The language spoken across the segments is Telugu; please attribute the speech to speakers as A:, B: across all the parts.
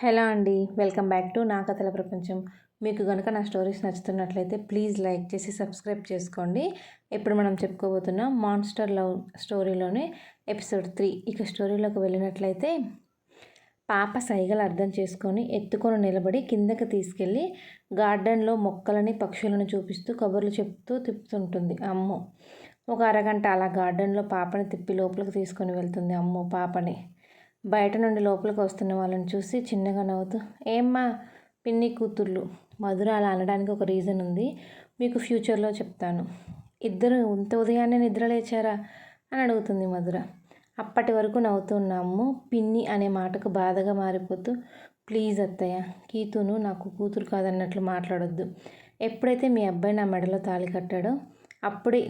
A: హలో అండి వెల్కమ్ బ్యాక్ టు నా కథల ప్రపంచం. మీకు కనుక నా స్టోరీస్ నచ్చుతున్నట్లయితే ప్లీజ్ లైక్ చేసి సబ్స్క్రైబ్ చేసుకోండి. ఇప్పుడు మనం చెప్పుకోబోతున్నాం మాన్స్టర్ లవ్ స్టోరీలోనే ఎపిసోడ్ త్రీ. ఇక స్టోరీలోకి వెళ్ళినట్లయితే పాప సైగలు అర్థం చేసుకొని ఎత్తుకొని నిలబడి కిందకి తీసుకెళ్ళి గార్డెన్లో మొక్కలని పక్షులను చూపిస్తూ కబుర్లు చెప్తూ తిప్పుతుంటుంది. అమ్ము! ఒక అరగంట అలా గార్డెన్లో పాపని తిప్పి లోపలికి తీసుకొని వెళ్తుంది అమ్ము పాపని. బయట నుండి లోపలికి వస్తున్న వాళ్ళని చూసి చిన్నగా నవ్వుతూ ఏమ్మా పిన్ని కూతుర్లు మధుర అలా అనడానికి ఒక రీజన్ ఉంది. మీకు ఫ్యూచర్లో చెప్తాను. ఇద్దరు ఇంత ఉదయాన్నే నిద్ర లేచారా అని అడుగుతుంది మధుర. అప్పటి వరకు నవ్వుతున్న పిన్ని అనే మాటకు బాధగా మారిపోతూ ప్లీజ్ అత్తయ్య కీతును నాకు కూతురు కాదన్నట్లు మాట్లాడొద్దు. ఎప్పుడైతే మీ అబ్బాయి నా మెడలో తాళి కట్టాడో అప్పుడే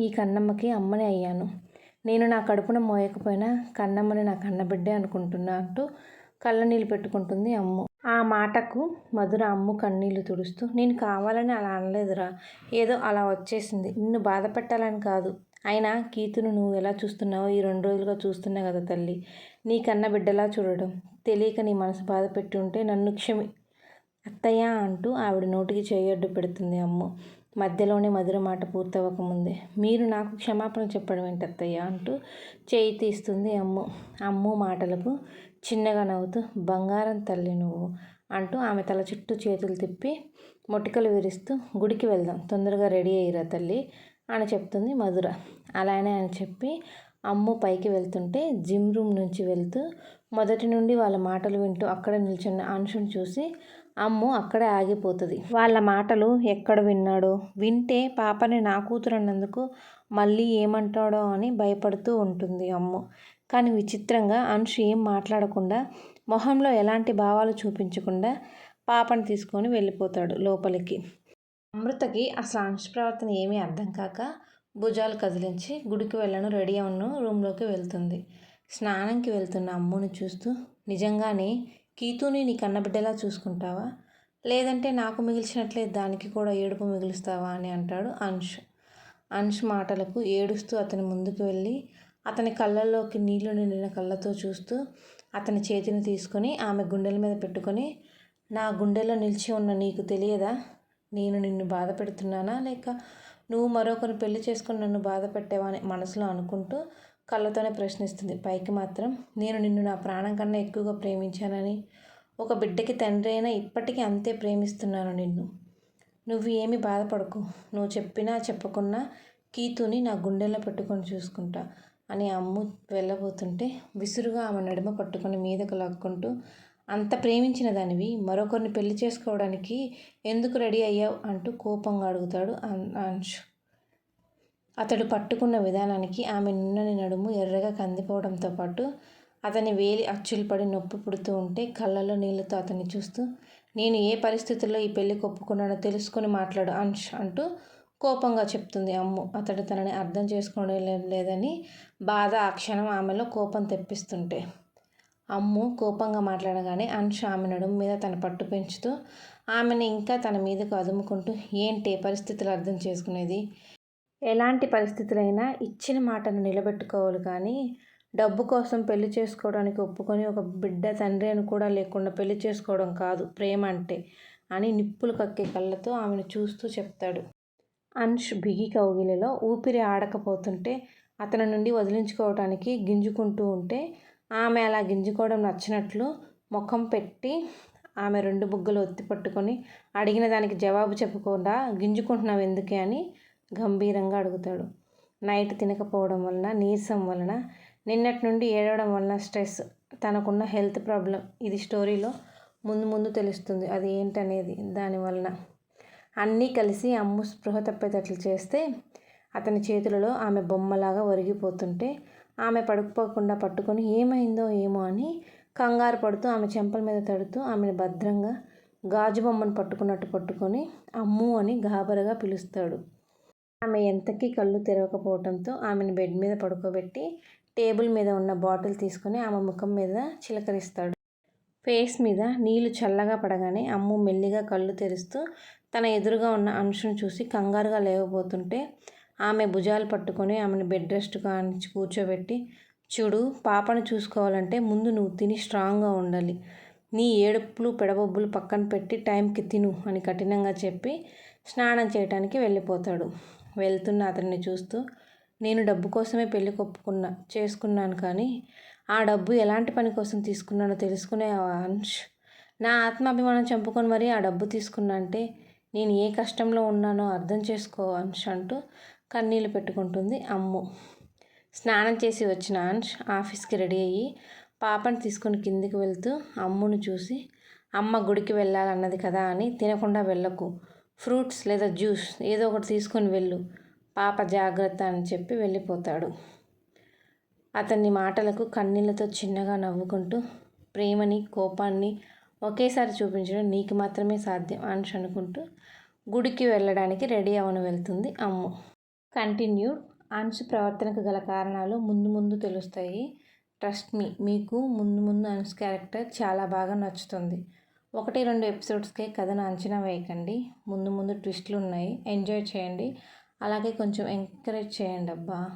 A: ఈ కన్నమ్మకి అమ్మని అయ్యాను. నేను నా కడుపున మోయకపోయినా కన్నమ్మని నా కన్నబిడ్డే అనుకుంటున్నా అంటూ కళ్ళనీళ్ళు పెట్టుకుంటుంది అమ్ము. ఆ మాటకు మధుర అమ్ము కన్నీళ్ళు తుడుస్తూ నేను కావాలని అలా అనలేదురా ఏదో అలా వచ్చేసింది నిన్ను బాధ పెట్టాలని కాదు. అయినా కీతును నువ్వు ఎలా చూస్తున్నావో ఈ రెండు రోజులుగా చూస్తున్నా కదా తల్లి నీ కన్న బిడ్డలా చూడడం. తెలియక నీ మనసు బాధ పెట్టి ఉంటే నన్ను క్షమి అత్తయ్య అంటూ ఆవిడ నోటికి చేయొడ్డు పెడుతుంది అమ్ము. మధ్యలోనే మధుర మాట పూర్తవ్వకముందే. మీరు నాకు క్షమాపణ చెప్పడం ఏంటత్తయ్య? అంటూ చేయి తీస్తుంది అమ్ము. అమ్ము మాటలకు చిన్నగా నవ్వుతూ బంగారం తల్లి నువ్వు అంటూ ఆమె తల చుట్టూ చేతులు తిప్పి మొటికలు విరుస్తూ గుడికి వెళ్దాం తొందరగా రెడీ అయ్యిరా తల్లి అని చెప్తుంది మధుర. అలానే అని చెప్పి అమ్ము పైకి వెళ్తుంటే జిమ్ రూమ్ నుంచి వెళ్తూ మొదటి నుండి వాళ్ళ మాటలు వింటూ అక్కడ నిల్చున్న అంశుని చూసి అమ్ము అక్కడే ఆగిపోతుంది. వాళ్ళ మాటలు ఎక్కడ విన్నాడో? వింటే పాపని నా కూతురు అన్నందుకు మళ్ళీ ఏమంటాడో అని భయపడుతూ ఉంటుంది అమ్ము. కానీ విచిత్రంగా అంశు ఏం మాట్లాడకుండా మొహంలో ఎలాంటి భావాలు చూపించకుండా పాపని తీసుకొని వెళ్ళిపోతాడు లోపలికి. అమృతకి అసలు అంశు ప్రవర్తన ఏమీ అర్థం కాక భుజాలు కదిలించి గుడికి వెళ్ళను రెడీ అవును రూమ్లోకి వెళ్తుంది. స్నానంకి వెళ్తున్న అమ్ముని చూస్తూ నిజంగానే కీతుని నీ కన్నబిడ్డలా చూసుకుంటావా? లేదంటే నాకు మిగిల్చినట్లే దానికి కూడా ఏడుపు మిగులుస్తావా అని అంటాడు అంశ్. అంశ్ మాటలకు ఏడుస్తూ అతని ముందుకు వెళ్ళి అతని కళ్ళల్లోకి నీళ్ళు నిండిన కళ్ళతో చూస్తూ అతని చేతిని తీసుకొని ఆమె గుండెల మీద పెట్టుకొని నా గుండెలో నిలిచి ఉన్న నీకు తెలియదా? నేను నిన్ను బాధ పెడుతున్నానా? లేక నువ్వు మరొకరు పెళ్ళి చేసుకుని నన్ను బాధ పెట్టావా అని మనసులో అనుకుంటూ కళ్ళతోనే ప్రశ్నిస్తుంది. పైకి మాత్రం నేను నిన్ను నా ప్రాణం కన్నా ఎక్కువగా ప్రేమించానని. ఒక బిడ్డకి తండ్రి అయినా ఇప్పటికీ అంతే ప్రేమిస్తున్నాను నిన్ను. నువ్వు ఏమి బాధపడకు. నువ్వు చెప్పినా చెప్పకున్నా కీతుని నా గుండెల్లో పెట్టుకొని చూసుకుంటా అని అమ్ము వెళ్ళబోతుంటే విసురుగా ఆమె నడుమ పట్టుకొని మీదకు లాక్కుంటూ అంత ప్రేమించిన దానివి మరొకరిని పెళ్ళి చేసుకోవడానికి ఎందుకు రెడీ అయ్యావు? అంటూ కోపంగా అడుగుతాడు అంశు అతడు పట్టుకున్న విధానానికి ఆమె నిన్నని నడుము ఎర్రగా కందిపోవడంతో పాటు అతని వేలి అచ్చులు పడి నొప్పి పుడుతూ ఉంటే కళ్ళలో నీళ్ళతో అతన్ని చూస్తూ నేను ఏ పరిస్థితుల్లో ఈ పెళ్ళి ఒప్పుకున్నానో తెలుసుకొని మాట్లాడు అంశ్ అంటూ కోపంగా చెప్తుంది. అమ్ము అతడు తనని అర్థం చేసుకోవడం లేదని బాధ ఆ క్షణం ఆమెలో కోపం తెప్పిస్తుంటే. అమ్ము కోపంగా మాట్లాడగానే అంశ ఆమె నడుము మీద తన పట్టు పెంచుతూ ఆమెను ఇంకా తన మీదకు అదుముకుంటూ ఏంటి పరిస్థితులు అర్థం చేసుకునేది? ఎలాంటి పరిస్థితులైనా ఇచ్చిన మాటను నిలబెట్టుకోవాలి కానీ డబ్బు కోసం పెళ్ళి చేసుకోవడానికి ఒప్పుకొని ఒక బిడ్డ తండ్రి అని కూడా లేకుండా పెళ్ళి చేసుకోవడం కాదు ప్రేమ అంటే అని నిప్పులు కక్కే కళ్ళతో ఆమెను చూస్తూ చెప్తాడు. అన్ష్ బిగి కౌగిలిలో ఊపిరి ఆడకపోతుంటే అతని నుండి వదిలించుకోవటానికి గింజుకుంటూ ఉంటే ఆమె అలా గింజుకోవడం నచ్చినట్లు ముఖం పెట్టి ఆమె రెండు బుగ్గలు ఒత్తి పట్టుకొని అడిగిన దానికి జవాబు చెప్పకుండా గింజుకుంటున్నావు ఎందుకే? అని గంభీరంగా అడుగుతాడు. నైట్ తినకపోవడం వలన నీరసం వలన నిన్నటి నుండి ఏడవడం వలన స్ట్రెస్ తనకున్న హెల్త్ ప్రాబ్లం ఇది స్టోరీలో ముందు ముందు తెలుస్తుంది. అది ఏంటనేది దానివలన అన్నీ కలిసి అమ్ము స్పృహ తప్పేటట్లు చేస్తే అతని చేతులలో ఆమె బొమ్మలాగా ఒరిగిపోతుంటే ఆమె పడుకోకుండా పట్టుకొని ఏమైందో ఏమో అని కంగారు పడుతూ ఆమె చెంపల మీద తడుతూ ఆమెను భద్రంగా గాజు బొమ్మను పట్టుకున్నట్టు పట్టుకొని అమ్ము అని గాబరగా పిలుస్తాడు. ఆమె ఎంతకీ కళ్ళు తెరవకపోవడంతో ఆమెను బెడ్ మీద పడుకోబెట్టి టేబుల్ మీద ఉన్న బాటిల్ తీసుకొని ఆమె ముఖం మీద చిలకరిస్తాడు. ఫేస్ మీద నీళ్ళు చల్లగా పడగానే అమ్ము మెల్లిగా కళ్ళు తెరుస్తూ తన ఎదురుగా ఉన్న అంశును చూసి కంగారుగా లేవబోతుంటే ఆమె భుజాలు పట్టుకొని ఆమెను బెడ్ రెస్ట్ కానించి కూర్చోబెట్టి చూడు పాపను చూసుకోవాలంటే ముందు నువ్వు తిని స్ట్రాంగ్గా ఉండాలి. నీ ఏడుపులు పెడబొబ్బులు పక్కన పెట్టి టైంకి తిను అని కఠినంగా చెప్పి స్నానం చేయడానికి వెళ్ళిపోతాడు. వెళ్తున్న అతన్ని చూస్తూ నేను డబ్బు కోసమే పెళ్ళి కొప్పుకున్నా చేసుకున్నాను కానీ ఆ డబ్బు ఎలాంటి పని కోసం తీసుకున్నానో తెలుసుకునే అంశ్ నా ఆత్మాభిమానం చంపుకొని మరీ ఆ డబ్బు తీసుకున్నా అంటే నేను ఏ కష్టంలో ఉన్నానో అర్థం చేసుకో అంశ్ అంటూ కన్నీళ్ళు పెట్టుకుంటుంది అమ్ము. స్నానం చేసి వచ్చిన అంశ్ ఆఫీస్కి రెడీ అయ్యి పాపని తీసుకొని కిందికి వెళ్తూ అమ్మును చూసి అమ్మ గుడికి వెళ్ళాలన్నది కదా అని తినకుండా వెళ్ళకు ఫ్రూట్స్ లేదా జ్యూస్ ఏదో ఒకటి తీసుకొని వెళ్ళు. పాప జాగ్రత్త అని చెప్పి వెళ్ళిపోతాడు. అతన్ని మాటలకు కన్నీళ్ళతో చిన్నగా నవ్వుకుంటూ ప్రేమని కోపాన్ని ఒకేసారి చూపించడం నీకు మాత్రమే సాధ్యం అని అనుకుంటూ గుడికి వెళ్ళడానికి రెడీ అవను వెళ్తుంది అమ్ము. కంటిన్యూడ్. అంశు ప్రవర్తనకు గల కారణాలు ముందు ముందు తెలుస్తాయి. Trust me. మీకు ముందు ముందు అన్స్ క్యారెక్టర్ చాలా బాగా నచ్చుతుంది. ఒకటి రెండు ఎపిసోడ్స్కే కథను అంచనా వేయకండి. ముందు ముందు ట్విస్ట్లు ఉన్నాయి ఎంజాయ్ చేయండి. అలాగే కొంచెం ఎంకరేజ్ చేయండి అబ్బా.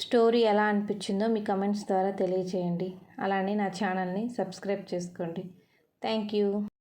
A: స్టోరీ ఎలా అనిపించిందో మీ కమెంట్స్ ద్వారా తెలియచేయండి. అలానే నా ఛానల్ని సబ్స్క్రైబ్ చేసుకోండి. Thank you.